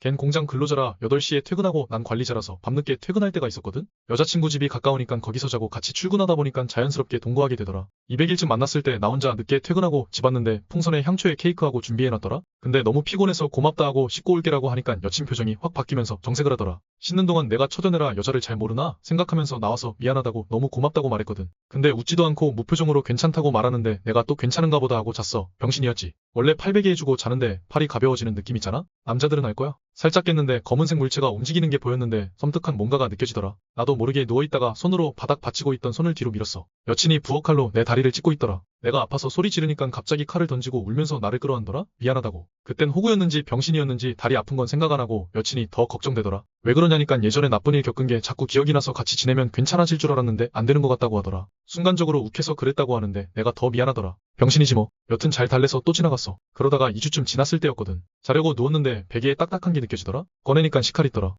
걘 공장 근로자라 8시에 퇴근하고 난 관리자라서 밤늦게 퇴근할 때가 있었거든? 여자친구 집이 가까우니까 거기서 자고 같이 출근하다 보니까 자연스럽게 동거하게 되더라. 200일쯤 만났을 때 나 혼자 늦게 퇴근하고 집 왔는데 풍선에 향초에 케이크하고 준비해놨더라? 근데 너무 피곤해서 고맙다 하고 씻고 올게라고 하니까 여친 표정이 확 바뀌면서 정색을 하더라. 씻는 동안 내가 처전해라 여자를 잘 모르나? 생각하면서 나와서 미안하다고 너무 고맙다고 말했거든. 근데 웃지도 않고 무표정으로 괜찮다고 말하는데 내가 또 괜찮은가 보다 하고 잤어. 병신이었지. 원래 팔베개 해주고 자는데 팔이 가벼워지는 느낌 있잖아? 남자들은 알 거야. 살짝 깼는데 검은색 물체가 움직이는 게 보였는데 섬뜩한 뭔가가 느껴지더라. 나도 모르게 누워있다가 손으로 바닥 받치고 있던 손을 뒤로 밀었어. 여친이 부엌칼로 내 다리 를 찢고 있더라. 내가 아파서 소리 지르니까 갑자기 칼을 던지고 울면서 나를 끌어안더라? 미안하다고. 그땐 호구였는지 병신이었는지 다리 아픈 건 생각 안 하고 여친이 더 걱정되더라. 왜 그러냐니까 예전에 나쁜 일 겪은 게 자꾸 기억이 나서 같이 지내면 괜찮아질 줄 알았는데 안 되는 것 같다고 하더라. 순간적으로 욱해서 그랬다고 하는데 내가 더 미안하더라. 병신이지 뭐. 여튼 잘 달래서 또 지나갔어. 그러다가 2주쯤 지났을 때였거든. 자려고 누웠는데 베개에 딱딱한 게 느껴지더라? 꺼내니까 식칼 있더라.